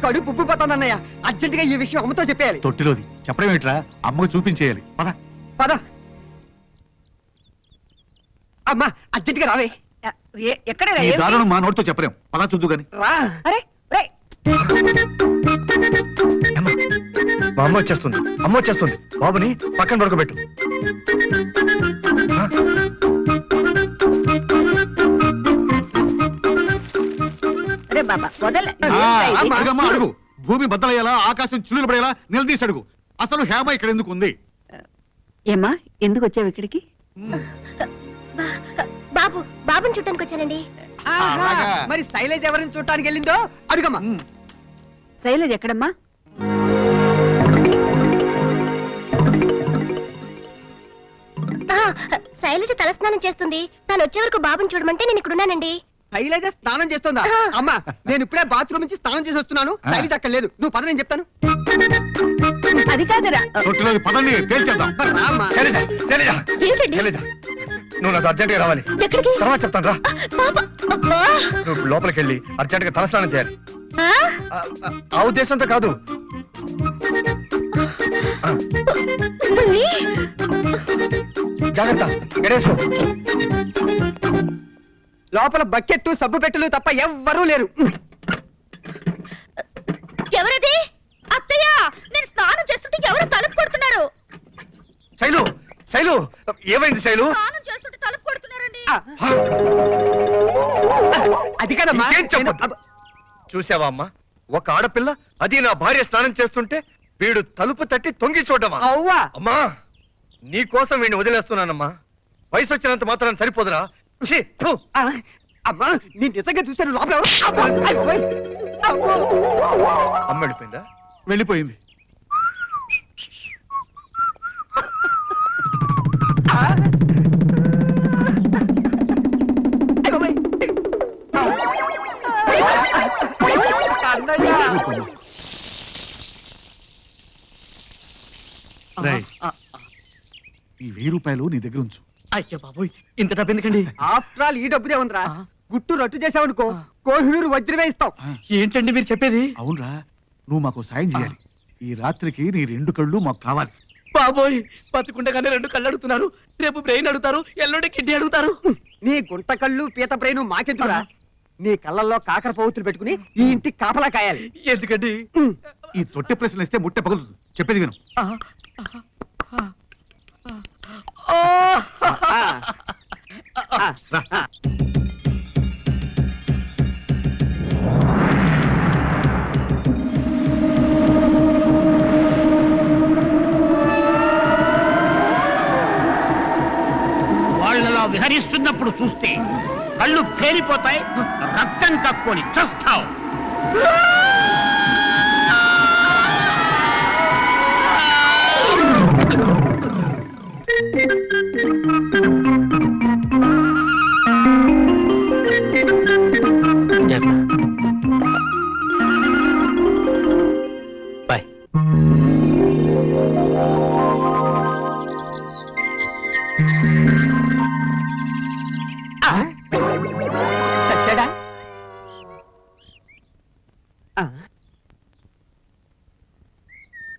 కడుపు ఉబ్బిపోతుంది అన్నయ్య. అర్జెంట్గా ఈ విషయం అమ్మతో చెప్పేయాలి. తొట్టిలోది. చెప్పడం ఏంట్రా అమ్మకు చూపించేయాలి. పద. పద. అమ్మా అర్జెంట్గా రావే. ఏ- ఎక్కడ ఈ? దారుణం మా నోటితో చెప్పలేం. పద చూద్దు గాని. రా. అరే రే. మా అమ్మ వచ్చేస్తుంది. అమ్మ వచ్చేస్తుంది. బాబుని పక్కన పడుకోబెట్టు. బాబా వదల? అడుగమ్మా, అడుగు. భూమి బద్దలయ్యేలా ఆకాశం చిల్లులు పడేలా నిలదీసి అడుగు. అసలు హేమ ఇక్కడ ఎందుకు ఉంది? ఏమ్మా ఎందుకు వచ్చావు ఇక్కడికి? బాబు బాబుని చుట్టానికి వచ్చానండి. అలాగా. మరి శైలేజ్ ఎవరిని చూడటానికి వెళ్ళిందో అడుగమ్మా. శైలజ్ ఎక్కడమ్మా? ఆ, శైలజ తలస్నానం చేస్తుంది. తను వచ్చే వరకు బాబుని చూడమంటే నేను ఇక్కడ ఉన్నానండి శైలేజ స్నానం చేస్తుందా. అమ్మా నేను ఇప్పుడే బాత్రూమ్ నుంచి స్నానం చేసి వస్తున్నాను. శైలజ అక్కడ లేదు. నువ్వు పద నేను చెప్తాను. అది కాదురా. పదండి. శైలజ శైలజ శైలజ నువ్వు నాతో అర్జెంట్గా రావాలి. ఎక్కడికి? తర్వాత చెప్తాను రా. అబ్బా. నువ్వు లోపలికి వెళ్ళి అర్జెంట్గా తలస్నానం చేయాలి. ఆ? ఆ, ఆ, ఆ ఉద్దేశంతో కాదు. జాగ్రత్త గడేసుకో. లోపల బకెట్ సబ్బు పెట్టెలు తప్ప ఎవ్వరూ లేరు. ఎవరది? అత్తయ్య నేను స్నానం చేస్తుంటే ఎవరు తలుపు కొడుతున్నారు? శైలు శైలు ఏమైంది శైలు? స్నానం చేస్తుంటే తలుపు కొడుతున్నారండి. ఆ, అది కదమ్మా. ఇంకేం చెప్పొద్దు. అబ్బ, చూసావా అమ్మా? ఒక ఆడపిల్ల అది నా భార్య స్నానం చేస్తుంటే వీడు తలుపు తట్టి తొంగి చూడమా? అవ్వా. అమ్మా నీ కోసం వీడిని వదిలేస్తున్నానమ్మా. వయసు వచ్చినంత మాత్రం సరిపోదురా. అమ్మా నీ నిజంగా చూశాను. లోపల. అమ్మ. వెళ్ళిపోయిందా? వెళ్ళిపోయింది. ఈ వెయ్యి రూపాయలు నీ దగ్గర ఉంచు. అయ్యో బాబోయ్ ఇంత డబ్బు ఎందుకండి? ఆఫ్టర్ ఆల్ ఈ డబ్బుదే ఉందిరా. గుట్టు రట్టు చేసావనుకో కోహినూరు వజ్రమే ఇస్తాం. ఆ, ఏంటండి మీరు చెప్పేది? అవునరా నువ్వు మాకు సాయం చేయాలి. ఈ రాత్రికి నీ రెండు కళ్ళు మాకు కావాలి. బాబోయ్ బతుకుండగానే రెండు కళ్ళు అడుగుతున్నారు. రేపు బ్రెయిన్ అడుగుతారు ఎల్లుండి కిడ్నీ అడుగుతారు. నీ గుంట కళ్ళు పీత బ్రెయిన్ మాకెందుకురా? నీ కళ్ళల్లో కాకర పోతులు పెట్టుకుని ఈ ఇంటికి కాపలా కాయాలి. ఎందుకండి? ఈ తొట్టె ప్రశ్నలు ఇస్తే ముట్టె పగులుతుంది. చెప్పేది విను. వాళ్ళలో విహరిస్తున్నప్పుడు చూస్తే కళ్ళు పేలిపోతాయి రక్తం కక్కుని చస్తావు.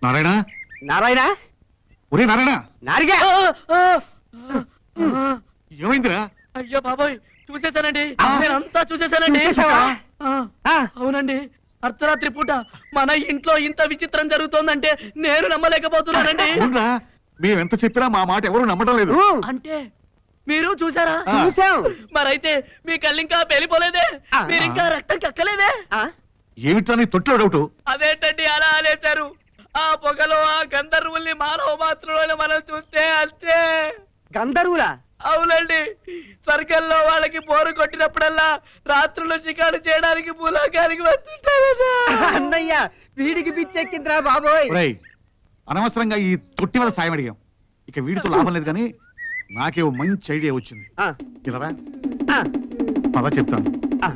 నారాయణ? నారాయణ? ఒరే నారాయణ! నారిగా ఏమైందిరా? అయ్యో బాబోయ్ చూసేశానండి. నేను అంతా చూసేశానండి. అవునండి. అర్ధరాత్రి పూట మన ఇంట్లో ఇంత విచిత్రం జరుగుతోందంటే నేను నమ్మలేకపోతున్నానండి. మేమెంత చెప్పినా మా మాట ఎవరు నమ్మటం లేదు. అంటే మీరు చూసారా. చూసాం మరైతే మీ కళ్ళింకా పేలిపోలేదే? ఆ. మీరింకా రక్తం కక్కలేదే? ఆ, ఏమిట్రా నీ తొట్టిలో డౌట్? అదేంటండి అలా అనేశారు ఆ పొగలో ఆ గంధర్వుల్ని మానవ మాత్రంలో మనం చూస్తే అంతే. గంధర్వులా? అవునండి. స్వర్గంలో వాళ్ళకి బోరు కొట్టినప్పుడల్లా రాత్రులు షికారు చేయడానికి భూలోకానికి వస్తుంటారట. అన్నయ్య వీడికి పిచ్చెక్కిందిరా బాబోయ్. ఒరేయ్ అనవసరంగా ఈ తొట్టి వల్ల సాయం అడిగాం ఇక వీడితో లాభం లేదు కానీ నాకే ఓ మంచి ఐడియా వచ్చింది. ఆ, ఇలా ఆ, పద చెప్తాను. ఆ.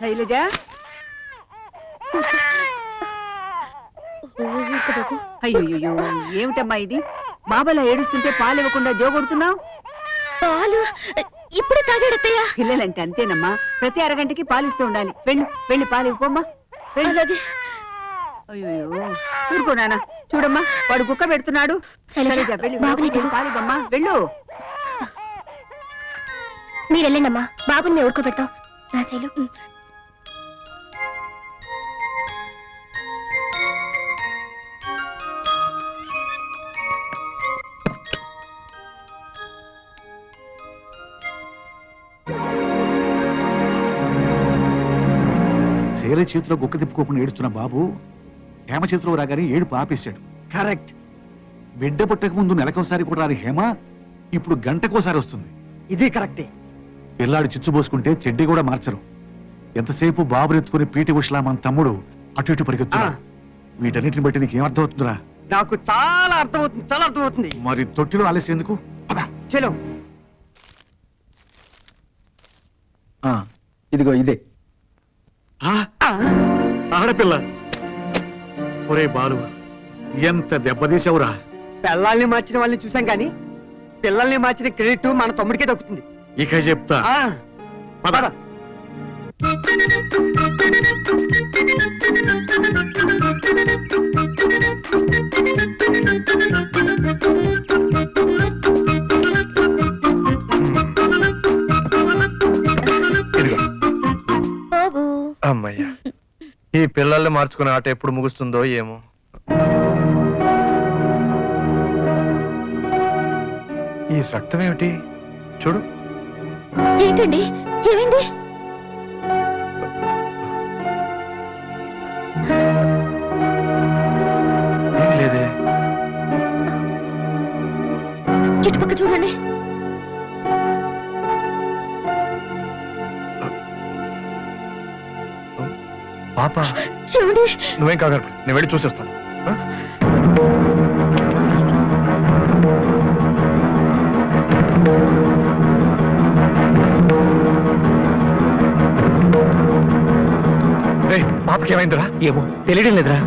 శైలజ? అయ్యో ఏమిటమ్మా ఇది? బాబాలా ఏడుస్తుంటే పాలు ఇవ్వకుండా జోగొడుతున్నావు? పాలు? ఇప్పుడే తాగాడత్తయ్య పిల్లలంటే అంతేనమ్మా. ప్రతి అరగంటకి పాలిస్తూ ఉండాలి. వెళ్ళు వెళ్ళి పాలు ఇవ్వమ్మా అయ్యో ఊరుకో నాన్న. చూడమ్మా వాడు కుక్క పెడుతున్నాడు. శైలజ, వెళ్ళి. పాలు ఇవ్వమ్మా వెళ్ళు. మీరు వెళ్ళండమ్మా. బాబుని మేము ఊరుకోబెడతాం. నా శైలు. శైల చేతిలో గుక్క తిప్పుకోకుండా ఏడుస్తున్న బాబు హేమ చేతిలో రాగానే ఏడుపు ఆపేశాడు కరెక్ట్. బిడ్డ పుట్టక ముందు నెలకోసారి కూడా రాని హేమ ఇప్పుడు గంటకోసారి వస్తుంది. ఇది కరెక్టే. పిల్లాడు చిచ్చుబోసుకుంటే చెడ్డి కూడా మార్చరు. ఎంతసేపు బాబుని ఎత్తుకుని పీటి ఉషలా మన తమ్ముడు అటు ఇటు పరిగెత్తున్నా ఆ. వీటన్నిటిని బట్టి నీకు ఏమర్థం అవుతుందిరా నాకు చాలా అర్థమవుతుంది చాలా అర్థమవుతుంది. మరి తొట్టిలో ఆలస్యం ఎందుకు? పద. చలో. ఇదిగో ఇదే. ఆ, ఆడపిల్ల ఒరే బాలు ఎంత దెబ్బతీసావురా పిల్లల్ని మార్చిన వాళ్ళని చూసాం కానీ పిల్లల్ని మార్చిన క్రెడిట్ మన తమ్ముడికే దక్కుతుంది ఇక చెప్తా ఆ, పద. పద. మార్చుకునే ఆట ఎప్పుడు ముగుస్తుందో ఏమో. ఈ రక్తం ఏమిటి? చూడు. ఏంటండి? ఏమైంది? ఏం లేదే. ఇటుపక్క చూడండి. పాప. ఏమండి నువ్వేం కాదు నేను వెళ్ళి చూసేస్తాను. పాపకి ఏమైందిరా? ఏమో తెలియడం లేదురా.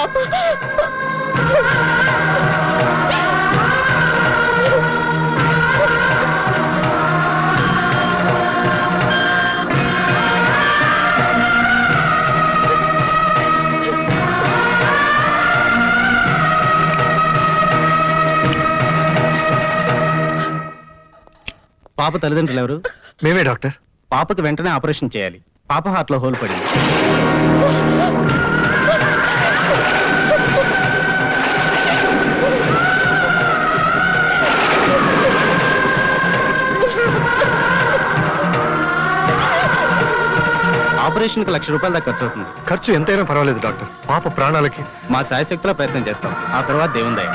పాప. పాప తల్లిదండ్రులు ఎవరు? మేమే డాక్టర్. పాపకి వెంటనే ఆపరేషన్ చేయాలి. పాప హార్ట్లో హోల్ పడింది. ఆపరేషన్కి లక్ష రూపాయల దాకా ఖర్చు అవుతుంది. ఖర్చు ఎంతైనా పర్వాలేదు డాక్టర్. పాప ప్రాణాలకి. మా శాయశక్తిలో ప్రయత్నం చేస్తాం. ఆ తర్వాత దేవుని దయ.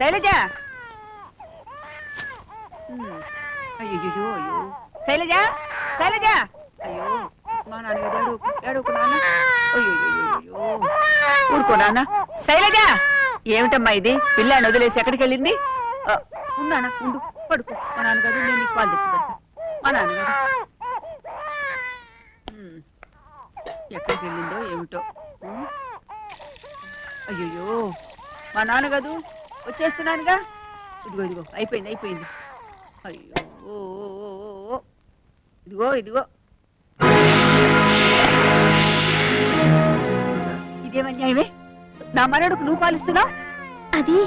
శైలజ! అయ్యో. శైలజ! శైలజ అయ్యో మా నాన్నగారు ఏడు ఏడుకు నాన్న. అయ్యో ఊరుకో నాన్న. శైలజ ఏమిటమ్మా ఇది? పిల్లని వదిలేసి ఎక్కడికి వెళ్ళింది? ఉన్నానా ఉండు పడుకో. మా నాన్నగారు నేను నీకు పాలు తెచ్చి పెడతా. మా నాన్నగారు. ఎక్కడికి వెళ్ళిందో ఏమిటో? అయ్యో అయ్యయ్యో. మా నాన్న కాదు వచ్చేస్తున్నానుగా ఇదిగో ఇదిగో అయిపోయింది అయిపోయింది. అయ్యో. ఓ. ఇదిగో ఇదిగో. ఇదేమన్యాయమే నా మనడుకు నువ్వు పాలిస్తున్నావు అది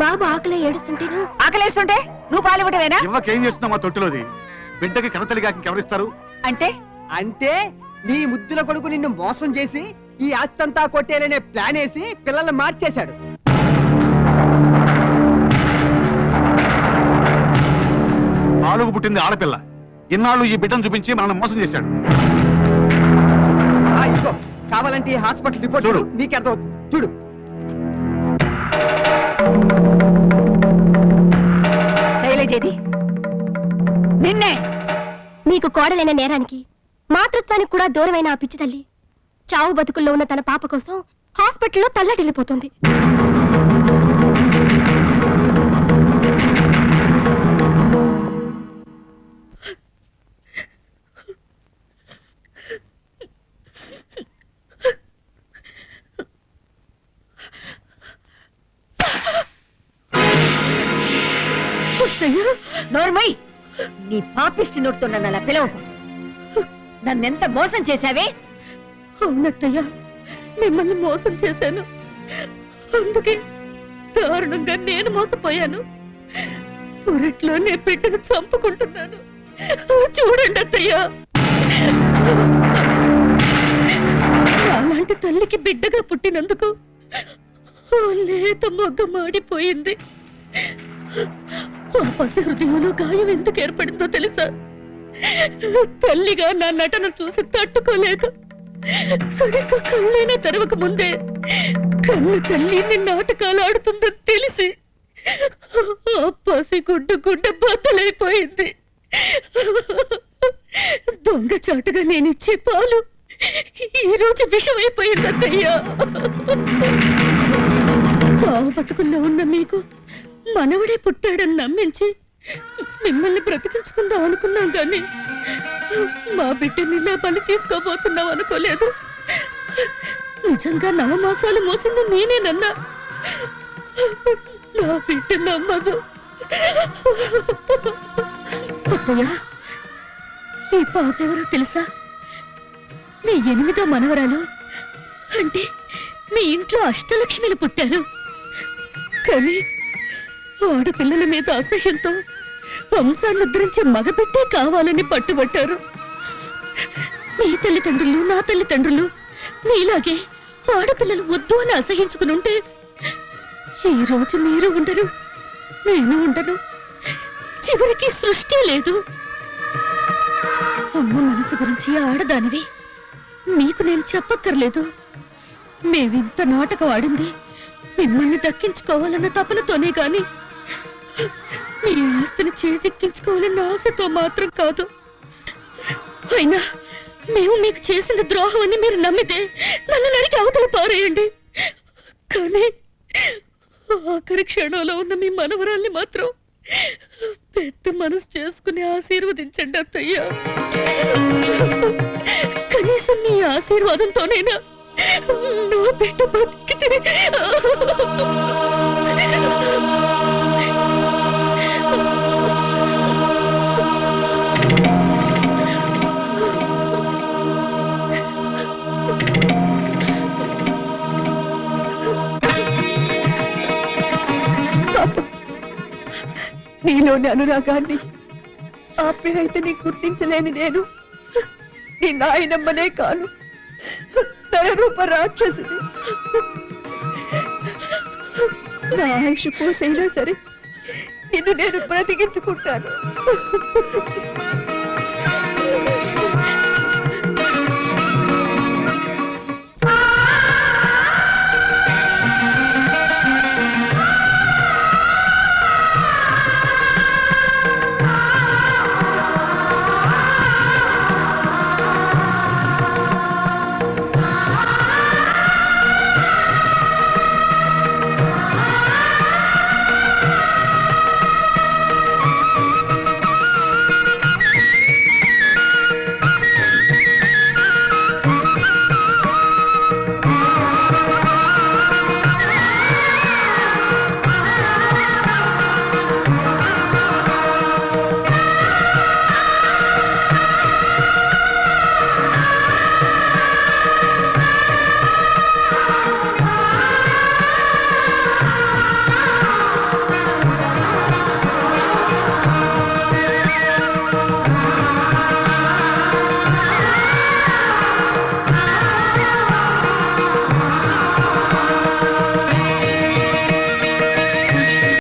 బాబు ఆకలి ఏడుస్తుంటేను. ఆకలేస్తుంటే నువ్వు పాలివ్వటమేనా ఇవ్వకేం చేస్తున్నావు మా తొట్టిలోది? బిడ్డకి కనతలిగా ఇంకెవరిస్తారు అంటే? అంటే నీ ముద్దుల కొడుకు నిన్ను మోసం చేసి ఈ ఆస్తంతా కొట్టేయాలనే ప్లాన్ వేసి పిల్లల్ని మార్చేశాడు. నాలుగు పుట్టింది ఆడపిల్ల. ఇన్నాళ్ళు ఈ బిడ్డను చూపించి మనల్ని మోసం చేశాడు. ఆ, ఇదిగో కావాలంటే ఈ హాస్పిటల్ రిపోర్ట్ చూడు. చూడు. నీకెంత చూడు. శైలజేది నిన్నే మీకు కోడలైన నేరానికి మాతృత్వానికి కూడా దూరమైన ఆ పిచ్చి తల్లి చావు బతుకుల్లో ఉన్న తన పాప కోసం హాస్పిటల్లో తల్లడిల్లిపోతుంది. నోర్మై నీ పాపిష్టి నోటితో నన్ను అలా పిలవకు. నన్నెంత మోసం చేశావే? అవునత్తయ్య మిమ్మల్ని మోసం చేశాను. అందుకే దారుణంగా నేను మోసపోయాను. పొరట్లో నే బిడ్డను చంపుకుంటున్నాను. చూడండి అత్తయ్య. అలాంటి తల్లికి బిడ్డగా పుట్టినందుకు లేత మొగ్గ మాడిపోయింది. ఆ పసి హృదయంలో గాయం ఎందుకు ఏర్పడిందో తెలుసా? తల్లిగా నా నటన చూసి తట్టుకోలేక సరిగ్గా కళ్ళైనా తెరవక ముందే కన్ను తల్లి నాటకాలు ఆడుతుందో తెలిసి ఆ పసి గుడ్డ గుడ్డ బద్దలైపోయింది. దొంగ చాటుగా నేను ఇచ్చే పాలు ఈ రోజు చావు బతుకుల్లో ఉన్న మీకు మనవడే పుట్టాడని నమ్మించి మిమ్మల్ని బ్రతికించుకుందాం అనుకున్నాం కానీ మా బిడ్డని ఇలా బలి తీసుకోబోతున్నాం అనుకోలేదు. నిజంగా నవమాసాలు మోసింది నేనేనన్నా నా బిడ్డ నమ్మదు అత్తయ్య ఈ పాప ఎవరో తెలుసా? మీ ఎనిమిదో మనవరాలు. అంటే మీ ఇంట్లో అష్టలక్ష్మిలు పుట్టారు. కానీ ఆడపిల్లల మీద అసహ్యంతో వంశాన్ని ఉద్ధరించే మగబిడ్డే కావాలని పట్టుబట్టారు. మీ తల్లిదండ్రులు నా తల్లిదండ్రులు మీలాగే ఆడపిల్లలు వద్దు అని అసహించుకుని ఉంటే ఈ రోజు మీరు ఉండరు నేను ఉండను. చివరికి సృష్టి లేదు. అమ్మ మనసు గురించి ఆడదానివి. మీకు నేను చెప్పక్కర్లేదు. మేవింత నాటకం ఆడింది. మిమ్మల్ని దక్కించుకోవాలన్న తపనతోనే కానీ మీ ఆస్తిని చేజెక్కించుకోవాలన్న ఆశతో మాత్రం కాదు. అయినా మేము మీకు చేసిన ద్రోహం అని మీరు నమ్మితే నన్ను నరికి అవతల పారేయండి. కానీ ఆఖరి క్షణంలో ఉన్న మీ మనవరాల్ని మాత్రం పెద్ద మనసు చేసుకుని ఆశీర్వదించండి అత్తయ్యా. కనీసం మీ ఆశీర్వాదంతోనైనా నా బిడ్డ బతికితే నీలోని అనురాగాన్ని ఆప్యాయతని గుర్తించలేని నేను. నీ నాయనమ్మనే కాను. నరరూప రాక్షసుని. నా ఆయుష్ పోసైనా సరే నిన్ను నేను బ్రతికించుకుంటాను.